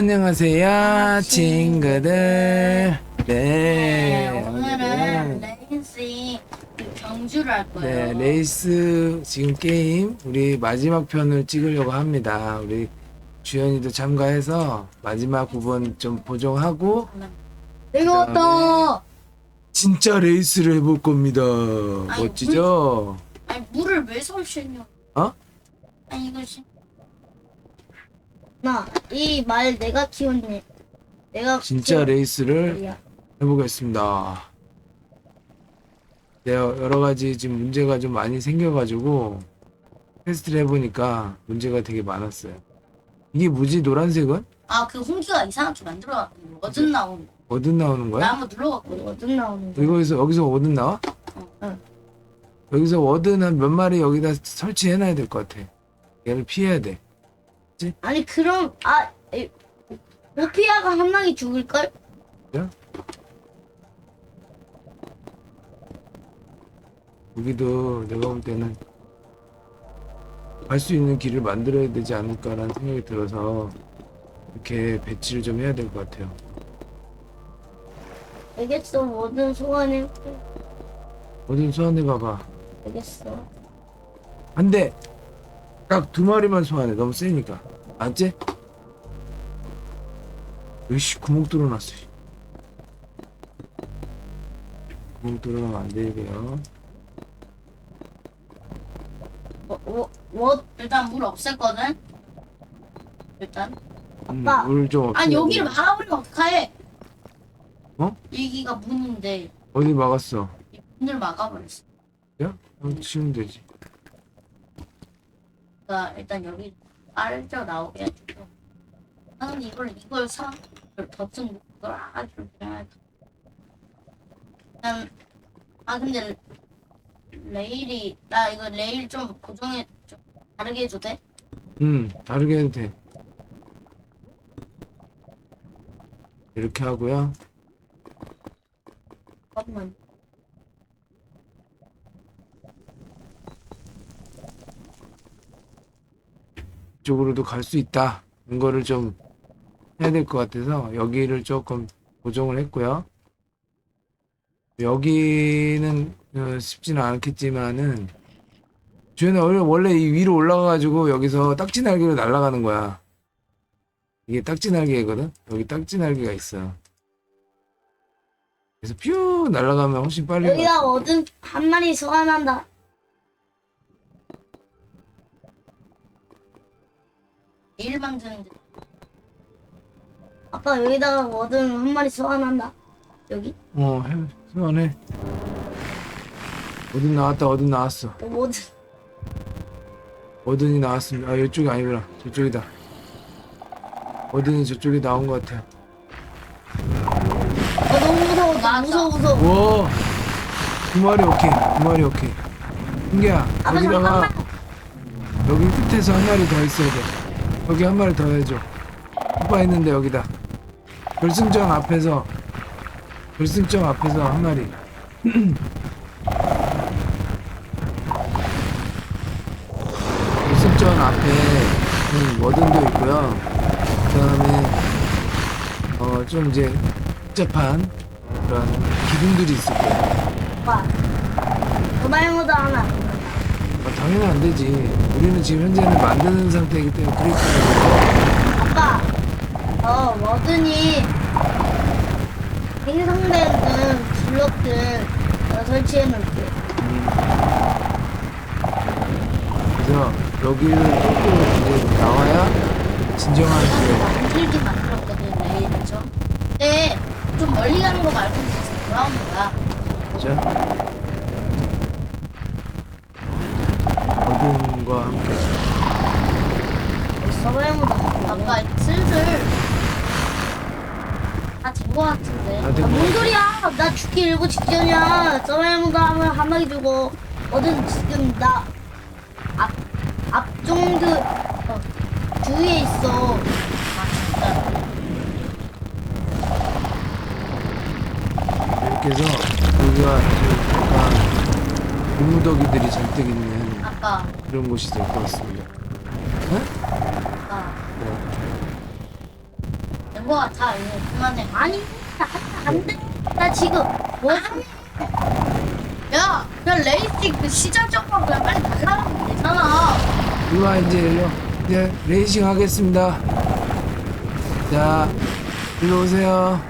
안녕하세요, 친구들. 네, 네, 오늘은 레이싱 그 경주를 할 네, 거예요. 레이스 지금 게임 우리 마지막 편을 찍으려고 합니다. 우리 주연이도 참가해서 마지막 부분 좀 보정하고 내가 왔다. 진짜 레이스를 해볼 겁니다. 멋지죠? 아니 물을 왜 설치냐? 어? 아니 이거 씨. 나 이 말 내가 키웠네. 내가 진짜 키운 레이스를 말이야. 해보겠습니다. 네, 여러 가지 지금 문제가 좀 많이 생겨가지고 테스트를 해보니까 문제가 되게 많았어요. 이게 뭐지? 노란색은? 아 그 홍기가 이상하게 만들어놨거든. 어든 나오는. 거. 어디 나오는 나 거야? 한번 눌러봤거든. 어떤 나오는 거? 여기서 여기서 워든 나와? 응. 여기서 워든 한 몇 마리 여기다 설치해놔야 될 것 같아. 얘를 피해야 돼. 아니 그럼 아 이- 모피아가 한 명이 죽을 걸? 여기도 내가 볼 때는 갈 수 있는 길을 만들어야 되지 않을까라는 생각이 들어서 이렇게 배치를 좀 해야 될 것 같아요. 알겠어. 뭐든 소환해. 어딘 소환해 봐봐. 알겠어. 안 돼! 딱 두 마리만 소환해. 너무 세니까. 알지? 으이씨, 구멍 뚫어놨어. 씨. 구멍 뚫어놓으면 안 되고요. 뭐, 뭐, 뭐 일단 물 없앴거든. 일단. 음, 아빠. 물좀 없애. 아니 여기를 막아버리면 어떡해? 어? 여기가 문인데 어디 막았어? 이 문을 막아버렸어. 야? 그럼 치우면 되지. 그러니까 일단 여기 빨려 나오게 해주고. 나는 이걸 이걸 사 버튼 이걸 아주 그냥 아 근데 레일이 나 이거 레일 좀 고정해 좀 다르게 해도 돼? 응, 다르게 해도 돼. 이렇게 하고요. 잠깐만. 이 쪽으로도 갈 수 있다. 이거를 좀 해야 될 것 같아서 여기를 조금 고정을 했고요. 여기는 어, 쉽지는 않겠지만은 주연은 원래, 이 위로 올라가가지고 여기서 딱지 날개로 날아가는 거야. 이게 딱지 날개거든. 여기 딱지 날개가 있어. 그래서 퓨 날아가면 훨씬 빨리 가. 여기다 뭐든 한 마리 소환한다. 일 만드는데 아빠 여기다가 뭐든 한 마리 소환한다. 여기 어, 해, 소환해. 어딘 나왔다, 어딘 나왔어. 또 뭐든 어든이 나왔습니다. 아, 이쪽이 아니구나. 저쪽이다. 어든이 저쪽에 나온 것 같아요. 아 너무 무서워. 나왔다. 무서워 무서워. 와! 두 마리 오케이. 두 마리 오케이. 흥기야, 아빠 여기다가, 잠깐만. 여기 끝에서 한 마리 더 있어야 돼. 여기 한 마리 더 해줘. 오빠 있는데 여기다. 결승점 앞에서, 결승점 앞에서 한 마리. 결승점 앞에 음, 워든도 있고요. 그 다음에, 어, 좀 이제, 복잡한 그런 기둥들이 있을 거예요. 아빠 도마에모도 하나. 아, 당연히 안 되지. 우리는 지금 현재는 만드는 상태이기 때문에 그렇게 아빠, 어, 뭐든지 생성되는 블록들 내가 설치해 놓을게. 그래서 여기를 조금 이제 나와야 진정한 그 만들긴 만들었거든 좀. 근데 좀 멀리 가는 거 말고 돌아오는 거야. 그죠? 어둠과 함께 아까 슬슬 다된거 같은데. 다된 아, 거뭔 소리야? 나 죽기 일보 직전이야. 서바에모도 하면 한 마리 주고, 어든 지금 나 앞, 앞종드 어, 주위에 있어. 아 진짜. 이렇게 해서 여기가 좀 약간 고무더기들이 잔뜩 있는 아까 그런 곳이 될 것 같습니다. 네? 아까 네. 된거 같아. 이거 그만해. 아니 안돼 나 지금 뭐 야, 그냥 레이싱 그 시작점만 그냥 빨리 날라가면 되잖아. 일로 와 이제 일로 이제 레이싱 하겠습니다 자 일로 오세요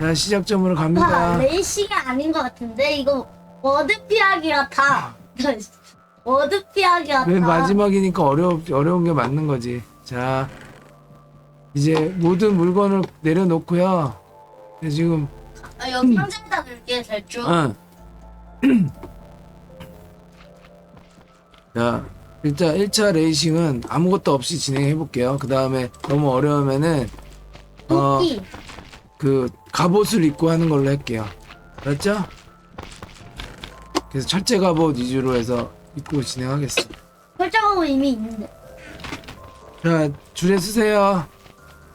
자 시작점으로 아, 갑니다 레이싱이 아닌 것 같은데 이거 워드 피하기 같아 워드 피하기 같아 맨 마지막이니까 어려 어려운 게 맞는 거지 자 이제 모든 물건을 내려놓고요 네, 지금 아, 여기 상자에다 넣을게, 대충. 응. 자, 일단 1차 레이싱은 아무것도 없이 진행해 볼게요. 그 다음에 너무 어려우면은, 어, 토끼 그, 갑옷을 입고 하는 걸로 할게요. 알았죠? 그래서 철제 갑옷 위주로 해서 입고 진행하겠습니다. 설정하고 이미 있는데 자, 줄에 쓰세요.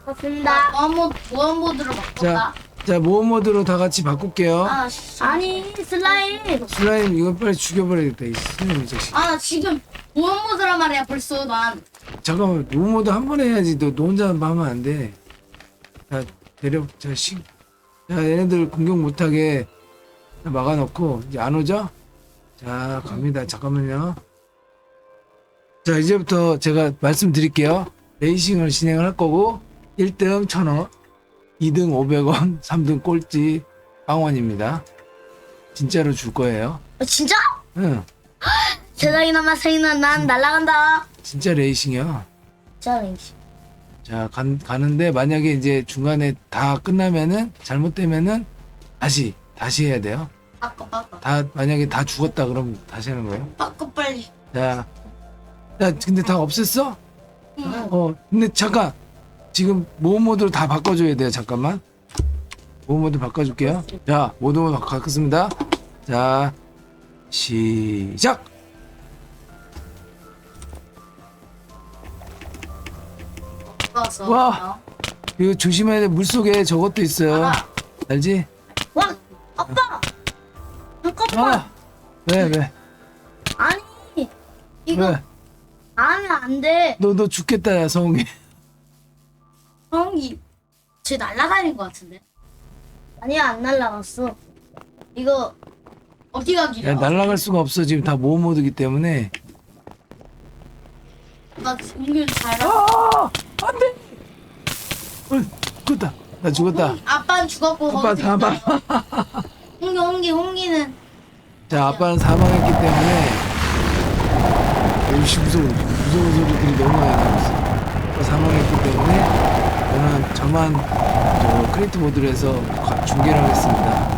맞습니다 무한 모드, 무한 모드로 바꿔봐. 자, 모험 모드로 다 같이 바꿀게요. 아, 씨. 아니 슬라임 슬라임, 이거 빨리 죽여버려야겠다. 이 슬라임 이 자식. 아, 나 지금 무한 모드란 말이야, 벌써 난. 잠깐만 모험 모드 한 번 해야지 너, 너 혼자 하면 안 돼. 자 내려 자 시, 자 얘네들 공격 못하게 막아놓고 이제 안 오죠? 자 갑니다. 잠깐만요. 자 이제부터 제가 말씀드릴게요. 레이싱을 진행을 할 거고 1등 1000원, 2등 500원, 3등 꼴찌 빵원입니다. 진짜로 줄 거예요. 어, 진짜? 응, 세상이나 마상이나 난 날아간다 진짜 레이싱이야. 진짜 레이싱 자, 간, 가는데 만약에 이제 중간에 다 끝나면은 잘못되면은 다시 다시 해야 돼요. 바꿔, 바꿔. 다 만약에 다 죽었다 그러면 다시 하는 거예요. 바꿔, 빨리. 자, 야, 근데 다 없앴어? 응. 어, 근데 잠깐 지금 모험 모드로 다 바꿔줘야 돼요. 잠깐만. 모험 모드 바꿔줄게요. 자, 모드 모드 바꿨습니다. 자, 시작. 바꿨어. 와. 이거 조심해야 돼. 물 속에 저것도 있어요. 아, 알지? 와 아빠 잠깐만 아, 왜 왜? 아니 이거 왜? 하면 안 돼 너 너 죽겠다 야 성웅이. 형이 쟤 날라다닌 것 같은데. 아니야 안 날라갔어 이거 어디 가기래? 야, 날아갈 수가 없어 지금 다 모험 모드기 때문에. 나 은근 잘 나. 아, 안 돼. 어, 죽었다. 나 죽었다. 아빠는 죽었고 아빠 사망. 있어요. 홍기 홍기 홍기는 자, 아빠는 사망했기 때문에. 오씨 무서워. 무서운 소리들이 너무 많이 나왔어. 사망했기 때문에 저는 저만 저 크리에이트 모드로 해서 가- 중계를 하겠습니다.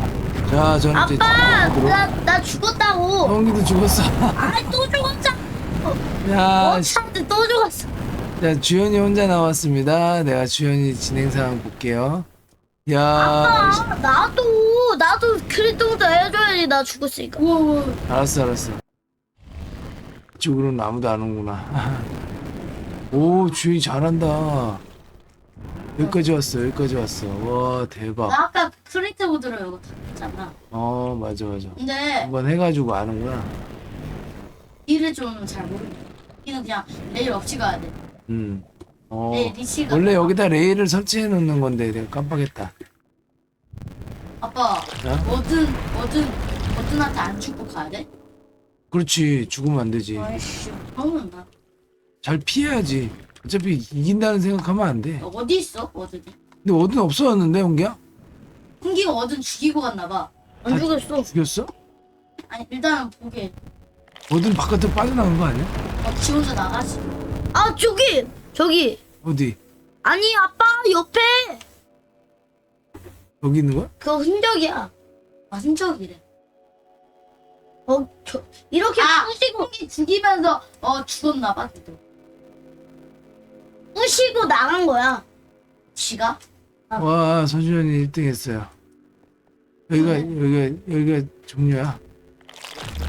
자, 저는 이제 아빠 모드로. 나, 나 죽었다고 성웅이도 죽었어. 아이 또 죽었어 야, 어 씨. 차한테 또 죽었어 자, 주연이 혼자 나왔습니다. 내가 주연이 진행 상황 볼게요. 야, 아빠 나도 나도 크리통도 해줘야지 나 죽었으니까 우와 우와. 알았어, 알았어. 이쪽으로는 아무도 안 오구나. 오, 주연이 잘한다. 여기까지 왔어, 여기까지 왔어. 와, 대박. 나 아까 크리트 모드로 이거 다 했잖아. 어, 맞아, 맞아. 근데 한번 해가지고 아는구나. 일을 좀 잘 모르겠어. 이는 그냥 내일 없이 가야 돼. 음. 어, 리치가. 원래 여기다 레일을 설치해 놓는 건데 내가 깜빡했다. 아빠 어? 뭐든 뭐든 뭐든한테 안 죽고 가야 돼? 그렇지, 죽으면 안 되지. 아이씨 그러면 나 잘 피해야지. 어차피 이긴다는 생각하면 안 돼. 너 어디 있어 어든이? 근데 어딘 없어졌는데, 홍기야? 홍기가 어든 죽이고 갔나 봐. 안 죽였어 죽였어? 아니 일단은 보게. 어딘 바깥으로 빠져나간 거 아니야? 어, 지 혼자 나가지. 아 저기 저기 어디? 아니 아빠 옆에 여기 있는 거야? 그 흔적이야 아 흔적이래. 어 저, 이렇게 아 부시고 죽이면서 어 죽었나 봐. 부시고 나간 거야 지가? 아. 와, 서주현이 1등 했어요. 여기가, 여기가, 여기가 종료야.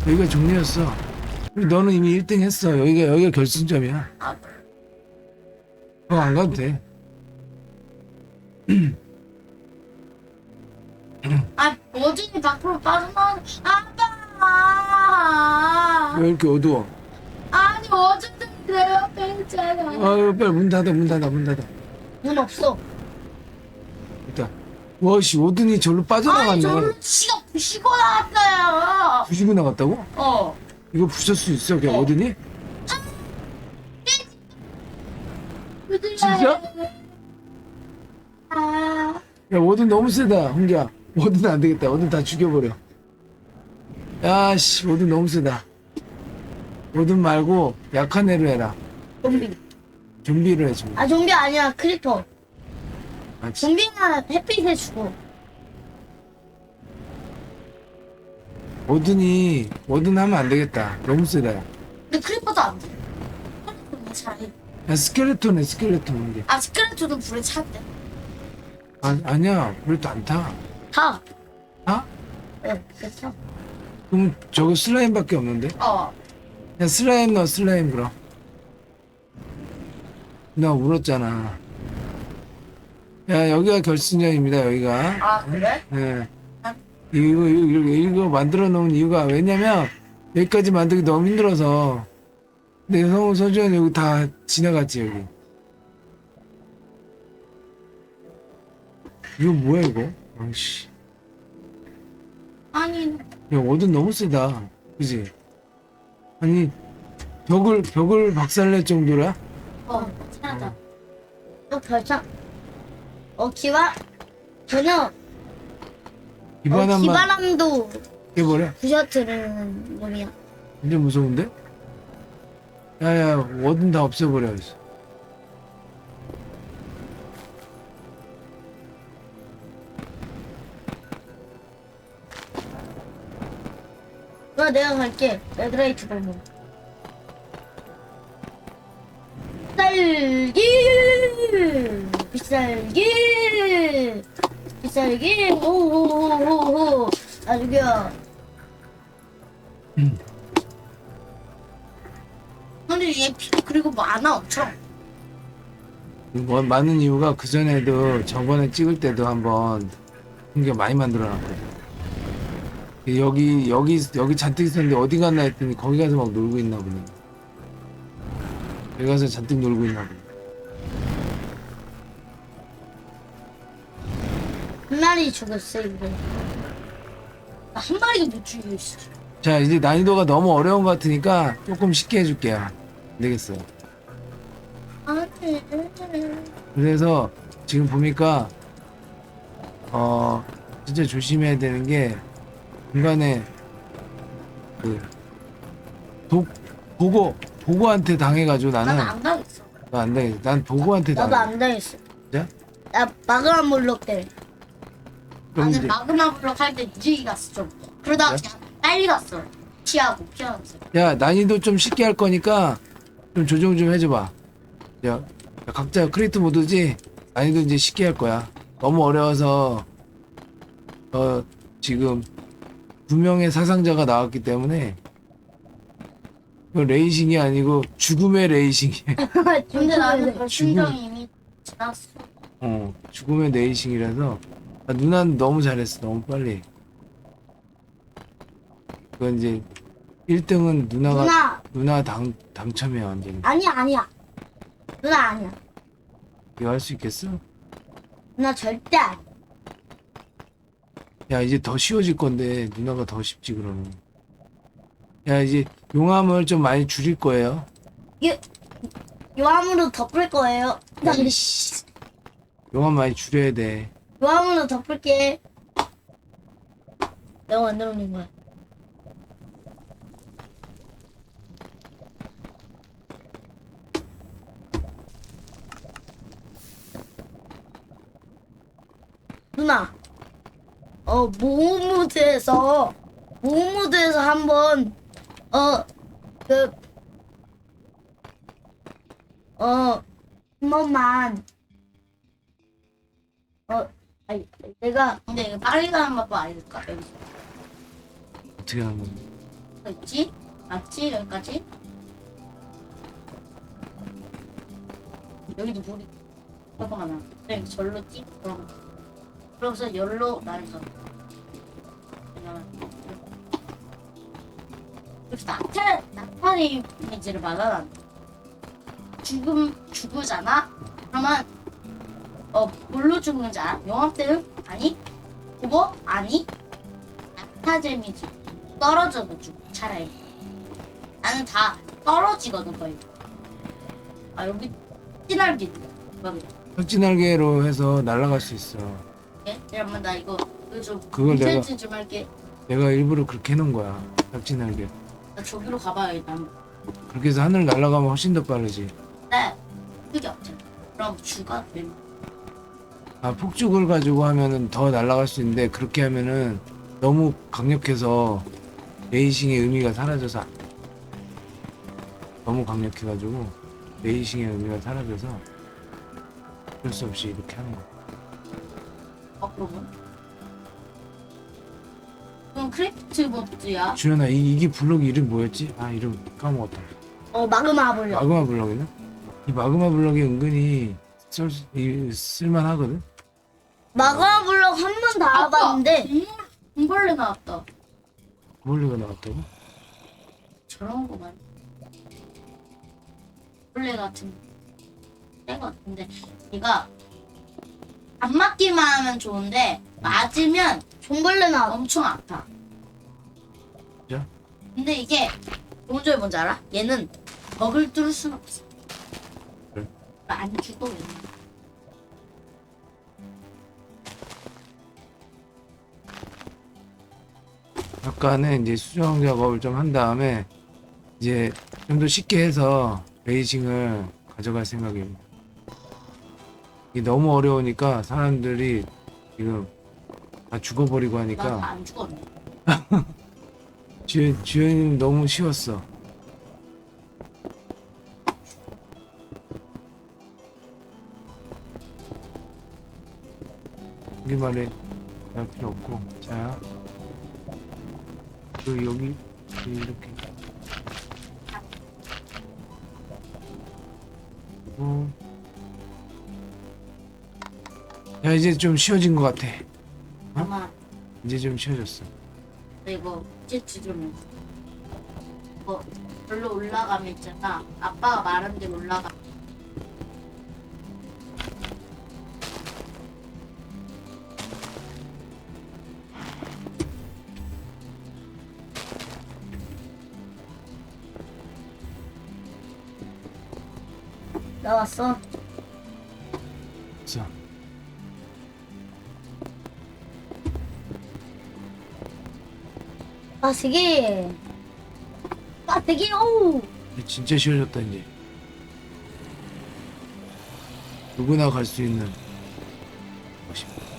여기가 종료였어. 너는 이미 1등 했어. 여기가, 여기가 결승점이야. 아, 어, 안 가도 돼. 아 어든이 밖으로 빠져나오는 아빠. 왜 이렇게 어두워? 아니 어쨌든 내 옆에 있잖아. 아유, 빨리 문 닫아, 문 닫아, 문 닫아. 문 없어 와씨 오든이 절로 아니 빠져나갔네 저를 지가 부시고 나왔어요. 부시고 나갔다고? 어. 이거 부실 수 있어 그냥 어. 오든이? 진짜? 아. 야 오든 너무 세다 홍기야 오든 안 되겠다 오든 다 죽여버려 야씨 오든 너무 세다 오든 말고 약한 애로 해라 좀비. 좀비로 해 좀. 아 좀비 아니야 크리퍼. 아, 지- 좀비는 햇빛에 죽어. 오든이 오든 하면 안 되겠다 너무 세다 야, 근데 크리퍼도 안 돼. 크리퍼는 잘. 야 스켈레톤 해 스켈레톤 아 스크래치도 불에 찼대. 아, 아니야 그래도 안 타 타. 아? 네, 그렇죠. 그럼 저거 슬라임밖에 없는데? 어. 야 슬라임 넣어 슬라임 그럼 나 울었잖아 야 여기가 결승전입니다 여기가 아 그래? 예. 이거, 이거, 이거, 만들어 놓은 이유가 왜냐면 여기까지 만들기 너무 힘들어서 근데 성우 서주현 여기 다 지나갔지 여기 이거 뭐야 이거 아씨 아니 야 어든 너무 세다 그지 아니 벽을 벽을 박살낼 정도라 어 찾았다. 또 별창. 어 기바. 전혀. 어, 기반한 만 기바람도 해버려 부셔뜨리는 놈이야. 완전 무서운데 야야 어든 다 없애버려 나 갈게. 레드라이트 발목. 쌀기 비쌀기 비쌀기 오호호호호 아 저기요 근데 얘 피 그리고 많아 엄청. 뭐 많은 이유가 그 전에도 저번에 찍을 때도 한번 굉장히 많이 만들어놨거든. 여기 여기 여기 잔뜩 있었는데 어디 갔나 했더니 거기 가서 막 놀고 있나 보네. 여기 가서 잔뜩 놀고 있나 보네. 한 마리 죽었어 이거 나한 마리도 못 죽이고 있어. 자 이제 난이도가 너무 어려운 것 같으니까 조금 쉽게 해줄게요. 안 되겠어. 아니. 그래서 지금 보니까 어 진짜 조심해야 되는 게 중간에 그 도, 보고 보고한테 당해가지고 나는 나는 안 당했어. 나 안 당했어. 난 보고한테 나도 당해. 안 당했어 진짜? 나 마그마 몰록 때문에 그럼 나는 이제 마그마 블럭 할때 늦게 갔어 좀. 그러다가 그냥 빨리 갔어. 피하고 피하면서. 야 난이도 좀 쉽게 할 거니까 좀 조정 좀 해줘봐. 야, 야, 각자 크리에이트 모드지 난이도 이제 쉽게 할 거야. 너무 어려워서 어 지금 두 명의 사상자가 나왔기 때문에 레이싱이 아니고 죽음의 레이싱이야. 근데 나는 그 죽음. 심정이 이미 지났어. 어 죽음의 레이싱이라서 아, 누나는 너무 잘했어. 너무 빨리. 그건 이제 1등은 누나가 누나 누나 당 당첨이야 완전히. 아니야 아니야 누나 아니야 이거 할 수 있겠어? 누나 절대 아니야 야 이제 더 쉬워질 건데 누나가 더 쉽지 그러면. 야 이제 용암을 좀 많이 줄일 거예요. 요함으로 덮을 거예요. 용암 많이 줄여야 돼. 요함으로 덮을게 내가 만들어 놓은 거야 누나 어 모모드에서 모모드에서 한번 어그 어, 한 번만 어 아니 내가 근데 이거 빨리 가는 방법 알려줄까? 여기서. 어떻게 하는 거야? 어 있지? 맞지? 여기까지? 여기도 물이 조그마한 그래 절로 찍 그럼 그러면서 열로 나해 낙타 낙타의 이미지를 말하라 죽음 죽으잖아 그러면 어 뭘로 죽는지 알아? 용암대응? 아니? 그거? 아니? 낙타재미지 떨어져도 죽어 차라리 나는 다 떨어지거든 거의 아 여기 찌날기 있다 여기 혁진날개로 해서 날아갈 수 있어. 예? 잠깐만 나 이거 이거 좀 그걸 내가- 좀 할게 내가 일부러 그렇게 해놓은 거야. 혁진날개. 나 저기로 가봐야겠다 그렇게 해서 하늘 날아가면 훨씬 더 빠르지. 네 그게 없잖아 그럼 죽어 되면 아 폭죽을 가지고 하면은 더 날아갈 수 있는데 그렇게 하면은 너무 강력해서 레이싱의 의미가 사라져서 안. 너무 강력해가지고 레이싱의 의미가 사라져서 어쩔 수 없이 이렇게 하는 거야. 어 그러면 그럼 크래프트 모드야 주연아 이, 이게 블록 이름 뭐였지? 아 이름 까먹었다. 어 마그마 불려. 마그마 블럭이나? 이 마그마 블럭이 은근히 쓸, 수- 이- 쓸만하거든? 마그마 블럭 한번다 와봤는데 동물 동벌레 나왔다 몰리가 나왔다고? 저런 거만 벌레 같은 때 같은데 얘가 안 맞기만 하면 좋은데 맞으면 종벌레 나. 엄청 아파 진짜? 근데 이게 좋은 점이 뭔지 알아? 얘는 벽을 뚫을 순 없어 그래? 안 죽어 얘는 약간은 이제 수정 작업을 좀 한 다음에 이제 좀 더 쉽게 해서 레이싱을 가져갈 생각입니다. 이게 너무 어려우니까 사람들이 지금 다 죽어버리고 하니까. 난안 죽었네. 주연, 주연이 너무 쉬웠어. 여기 말에 할 필요 없고. 자. 그리고 여기 이렇게. 야 이제 좀 쉬워진 것 같아 이제 좀 쉬워졌어. 이거 찌찌 좀 이거 별로 올라가면 있잖아. 아빠가 말한 대로 올라가 빠세기. 빠세기 오. 이제 진짜 쉬워졌다 이제 누구나 갈 수 있는 곳입니다.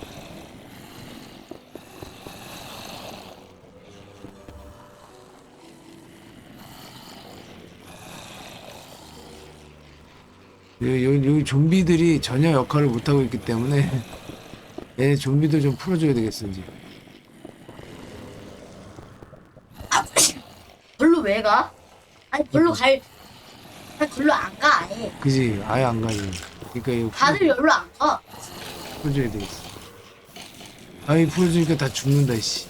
여기, 여기, 여기 좀비들이 전혀 역할을 못하고 있기 때문에 얘 좀비도 좀 풀어줘야 되겠어 이제 별로 왜 가? 아니 별로 갈 아니 별로 안가 아예. 그지. 아예 안 가지. 그러니까 이거 다들 별로 안가. 풀어줘야 되겠어. 아이 풀어주니까 다 죽는다 씨.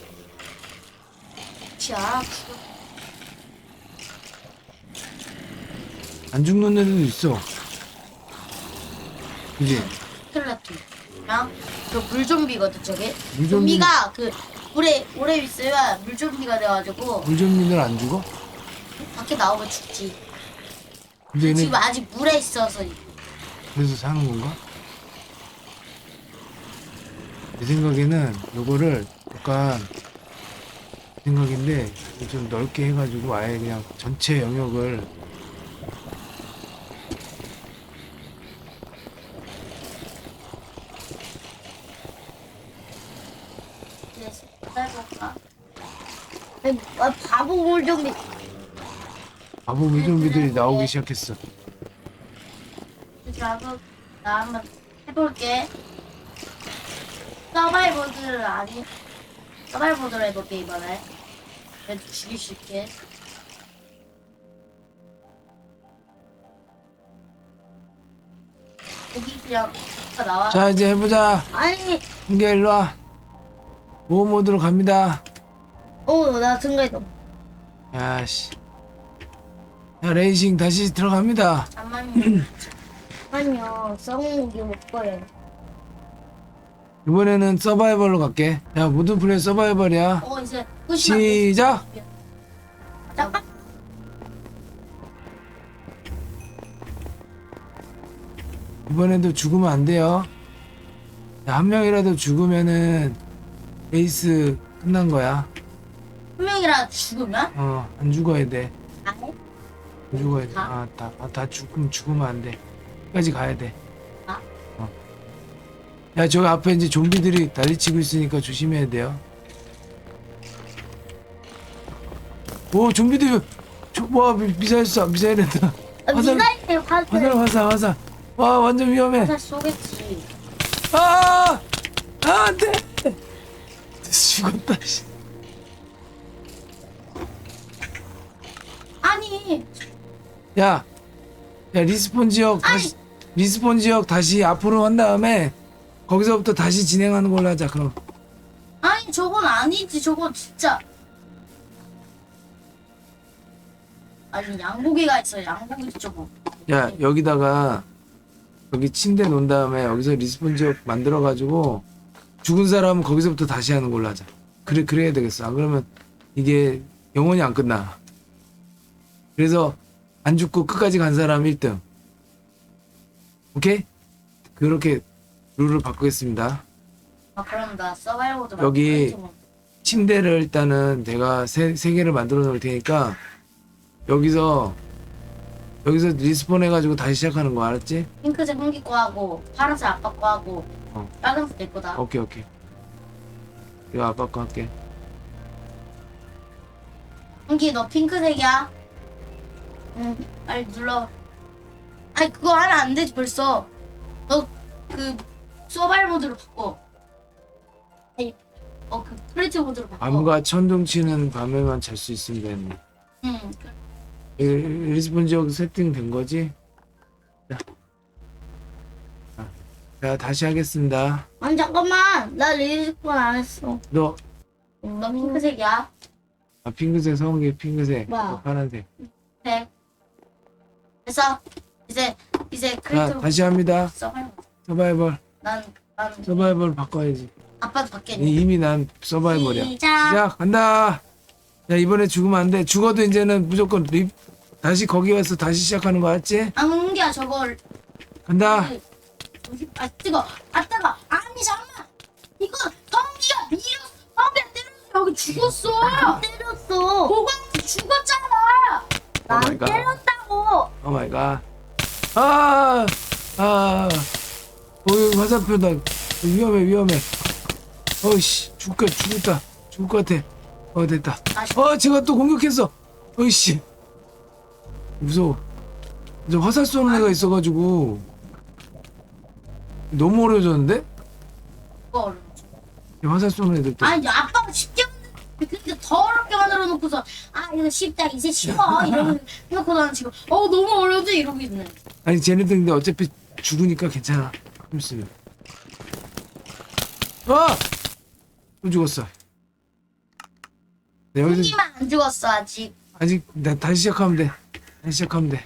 야안 죽는 애들도 있어. 그지? 스켈레톤 그냥 그 물좀비거든 저게. 물좀비- 좀비가 그 물에 오래 있으면 물좀비가 돼가지고. 물좀비들 안 죽어? 밖에 나오면 죽지 근데 얘네 지금 아직 물에 있어서 그래서 사는 건가? 내 생각에는 요거를 약간 생각인데 좀 넓게 해가지고 아예 그냥 전체 영역을 그래서 기다려볼까 아니, 아, 바보 물좀비. 바보 물좀비들이 나오기 시작했어. 하고 나 한번 해볼게 서바이버드를 아니 서바이버드를 해볼게 이번에 그래도 죽일 수 있게 여기 그냥 다 나와 자 이제 해보자. 아니, 한개 일로 와. 모호 모드로 갑니다. 어, 나 증가했어. 야씨. 야 레이싱 다시 들어갑니다. 잠만요 아니요, 썩은 고기 못 버려. 이번에는 서바이벌로 갈게. 야, 모든 플레이 서바이벌이야. 어 이제 끝이. 시작! 잠깐. 이번에도 죽으면 안 돼요. 야, 한 명이라도 죽으면은 에이스 끝난 거야. 한 명이라 죽으면 어, 안 죽어야 돼. 안 해? 안 죽어야 돼. 다? 아, 다, 아, 다 죽으면 죽으면 안 돼. 끝까지 가야 돼. 아? 어. 야, 저기 앞에 이제 좀비들이 난리치고 있으니까 조심해야 돼요. 오, 좀비들, 저, 와, 미, 미사일 쏴, 미사일 했다. 아, 화살- 미사일 화살, 화살. 화살, 화살. 와, 완전 위험해. 화살 쏘겠지. 아! 아, 안 돼! 죽었다, 씨. 야, 야, 리스폰 지역 다시, 리스폰 지역 다시 앞으로 한 다음에 거기서부터 다시 진행하는 걸로 하자, 그럼. 아니 저건 아니지 저건 진짜. 아니 양고기가 있어 양고기 저거. 야, 여기다가 여기 침대 놓은 다음에 여기서 리스폰 지역 만들어 가지고 죽은 사람은 거기서부터 다시 하는 걸로 하자. 그래, 그래야 되겠어. 안 그러면 이게 영원히 안 끝나. 그래서 안 죽고 끝까지 간 사람 1등. 오케이? 그렇게 룰을 바꾸겠습니다. 아 그럼 나 서바이벌도 여기- 뭐. 침대를 일단은 제가 세, 세 개를 만들어 놓을 테니까 여기서 여기서 리스폰 해가지고 다시 시작하는 거 알았지? 핑크색 홍기 거 하고 파란색 아빠 거 하고 어. 빨간색 내 거다. 오케이 오케이 이거 아빠 거 할게 홍기 너 핑크색이야. 응 빨리 눌러. 아니 그거 하면 안 되지 벌써. 너 그 서바이벌 모드로 바꿔. 아니 어그 크리트 모드로 바꿔. 밤과 천둥치는 밤에만 잘 수 있으면 되는 응. 이 리스폰 지역 세팅된 거지? 자. 자, 자 다시 하겠습니다 아니 잠깐만. 나 리스폰 안 했어. 너너 핑크색이야. 아, 핑크색 성게 핑크색 뭐야? 너 파란색 네. 그래서 이제 이제 자 크리트 다시 합니다. 서바이벌. 서바이벌. 난 난 서바이벌 바꿔야지. 아빠도 바뀌었네. 이- 이미 난 서바이벌이야. 시작. 자 간다. 야 이번에 죽으면 안 돼. 죽어도 이제는 무조건 리 다시 거기 와서 다시 시작하는 거 알았지? 아 홍기야 저걸. 간다. 아 뜨거. 아 뜨거. 아니 잠만. 이거 성기가 밀어. 성기가 때려서 여기 죽었어. 안 때렸어. 고관이 죽었잖아 나오 마이 안 갓. 때렸다고. 오 마이 갓. 아! 아! 어이, 화살표다. 위험해, 위험해. 어이씨, 죽을, 것- 죽겠다. 죽을 것 같아. 어, 됐다. 어, 제가 또 공격했어. 어이씨. 무서워. 이제 화살 쏘는 애가 있어가지고. 너무 어려워졌는데? 그거 어려워 이 화살 쏘는 애들 또. 아니 아빠가 쉽게 만들 그렇게 더 어렵게 만들어 놓고서 아 이거 쉽다 이제 쉬워 이러고 해놓고 나는 지금 어 너무 어려운데 이러고 있네 아니, 쟤네들 근데 어차피 죽으니까 괜찮아. 좀 있으면. 아! 또 죽었어. 네, 여기서 홍기만 안 죽었어 아직 아직 나 다시 시작하면 돼. 다시 시작하면 돼.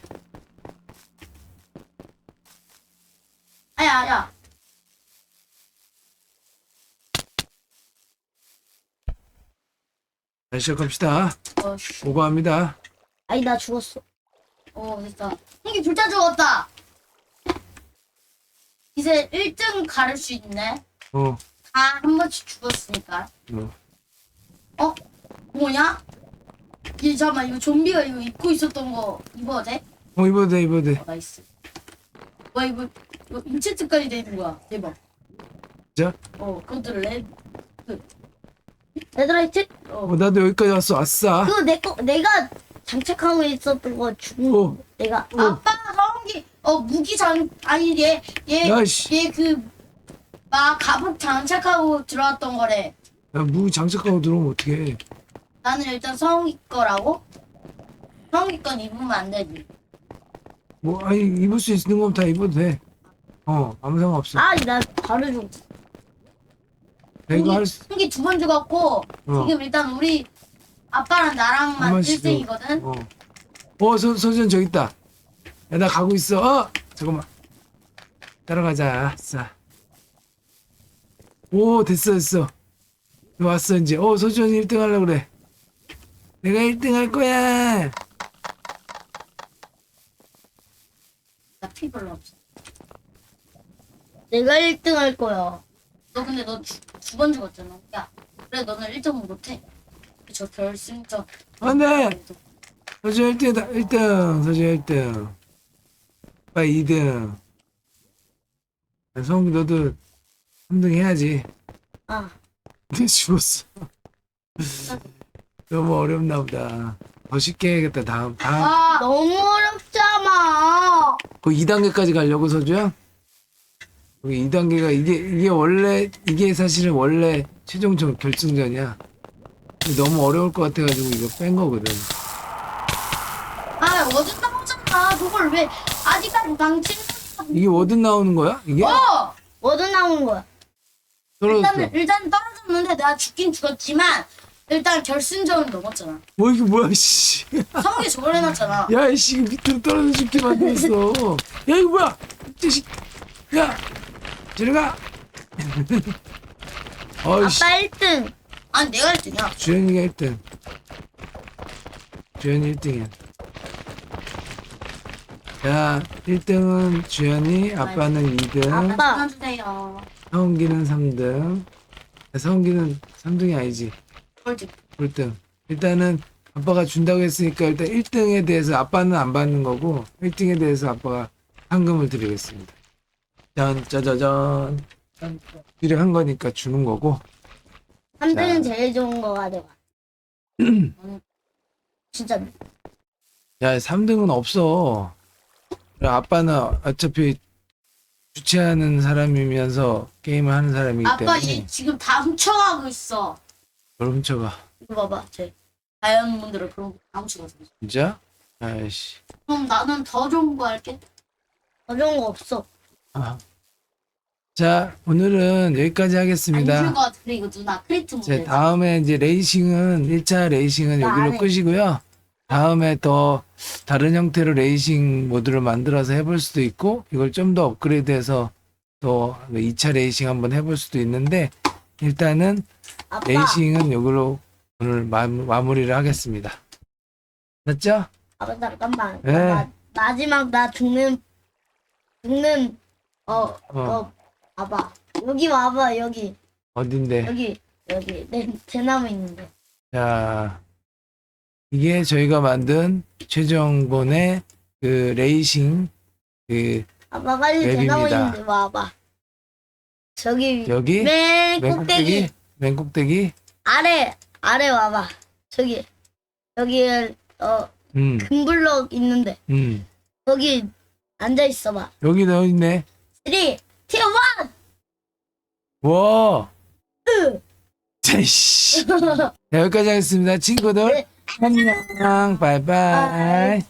아야 아야 다시 시작합시다. 어, 씨. 보고합니다. 아니 나 죽었어. 어 됐다 홍기 둘다 죽었다 이제 1등 가를 수 있네 어, 다 한 번씩 죽었으니까 어. 어? 뭐냐? 이 잠깐만 이거 좀비가 이거 입고 있었던 거 입어도 돼? 어, 입어도 돼, 입어도 돼. 어, 나이스 와 이거 이거 인체트까지 돼 있는 거야 대박 진짜? 어 그것들 랩 얘들아 이제 어. 어, 나도 여기까지 왔어. 아싸. 그거 내거 내가 장착하고 있었던 거 죽은 어. 거 내가 아빠 서원기 어 무기 장 아니 야, 씨. 얘얘그막 가복 장착하고 들어왔던 거래 야, 무 장착하고 들어오면 어떡해. 나는 일단 서원기 거라고 서원기 건 입으면 안 되지 뭐, 아니, 입을 수 있는 건 다 입어도 돼. 어, 아무 상관없어. 아니 나 바로 죽. 내가 할 수, 홍기 두 번 죽었고 어. 지금 일단 우리 아빠랑 나랑만 한 번씩 1등이거든 어. 어, 서, 서준 저기 있다. 야, 나 가고 있어. 어! 잠깐만. 따라가자. 아싸. 오 됐어 됐어 왔어 이제 어 소주언니 1등 하려고 그래 내가 1등 할 거야 나 피 별로 없어. 내가 1등 할 거야. 너 근데 너 두번 죽었잖아. 야, 그래 너는 1등은 못해. 저 결승전. 안돼 소주 1등이다 1등 소주 1등 오빠 2등 성욱이 너도 3등 해야지 아, 근데 죽었어 너무 어렵나 보다 더 쉽게 해야겠다 다음 다음 아, 너무 어렵잖아. 그 2단계까지 가려고 서주야? 여기 2단계가 이게 이게 원래 이게 사실은 원래 최종 정- 결승전이야. 너무 어려울 것 같아가지고 이거 뺀 거거든. 아, 어제 나오잖아. 그걸 왜 아직까지 당신? 이게 워든 나오는 거야? 이게 어! 뭐든 나온 거야. 떨어졌어. 일단 일단 떨어졌는데 내가 죽긴 죽었지만 일단 결승전은 넘었잖아. 뭐 이게 뭐야 씨. 성욱이 저걸 해놨잖아. 야 이씨 밑으로 떨어져 죽게 만들었어. 야 이거 뭐야? 이 자식. 야 들어가. 어이씨. 아빠 1등. 아니 내가 1등이야. 주현이가 1등. 주현이 1등이야. 자, 1등은 주현이, 아빠는 2등, 아빠. 끊어주세요. 성기는 3등. 성기는 3등이 아니지. 꼴찌. 꼴등. 일단은 아빠가 준다고 했으니까 일단 1등에 대해서 아빠는 안 받는 거고 1등에 대해서 아빠가 상금을 드리겠습니다. 짠, 짜자잔. 이래 한 거니까 주는 거고. 3등은 자. 제일 좋은 거가 내가. 진짜 야, 3등은 없어. 아빠는 어차피 주최하는 사람이면서 게임을 하는 사람이기 아빠 때문에 얘 지금 다 훔쳐가고 있어. 뭘 훔쳐가. 이거 봐봐, 쟤. 다이아몬드를 그런 거다 훔쳐가서. 진짜? 아이씨. 그럼 나는 더 좋은 거 할게. 더 좋은 거 없어. 아. 자, 오늘은 여기까지 안 하겠습니다. 좋은 거 같은데 이거 누나 크리트 제. 다음에 이제 레이싱은 1차 레이싱은 나 여기로 안 해. 끝이고요. 다음에 더 다른 형태로 레이싱 모드를 만들어서 해볼 수도 있고 이걸 좀 더 업그레이드해서 또 2차 레이싱 한번 해볼 수도 있는데 일단은 아빠. 레이싱은 여기로 오늘 마, 마무리를 하겠습니다. 됐죠? 아빠 잠깐만. 네. 마, 마지막 나 죽는 죽는 어 어. 어. 봐봐. 여기 와봐 여기. 어딘데? 여기 여기. 내 대나무 있는데. 자, 이게 저희가 만든 최정본의 그 레이싱 그 아빠 빨리 맵입니다. 대나무 있는데 와봐. 저기 여기 맨 꼭대기. 맨 꼭대기? 아래 아래 와봐. 저기 여기 어 음, 금블럭 있는데. 음. 거기 앉아 있어봐. 여기 넣어 있네. 3 2 1 와. 자이씨. 자, 여기까지 하겠습니다. 친구들. 네. 안녕. 바이바이.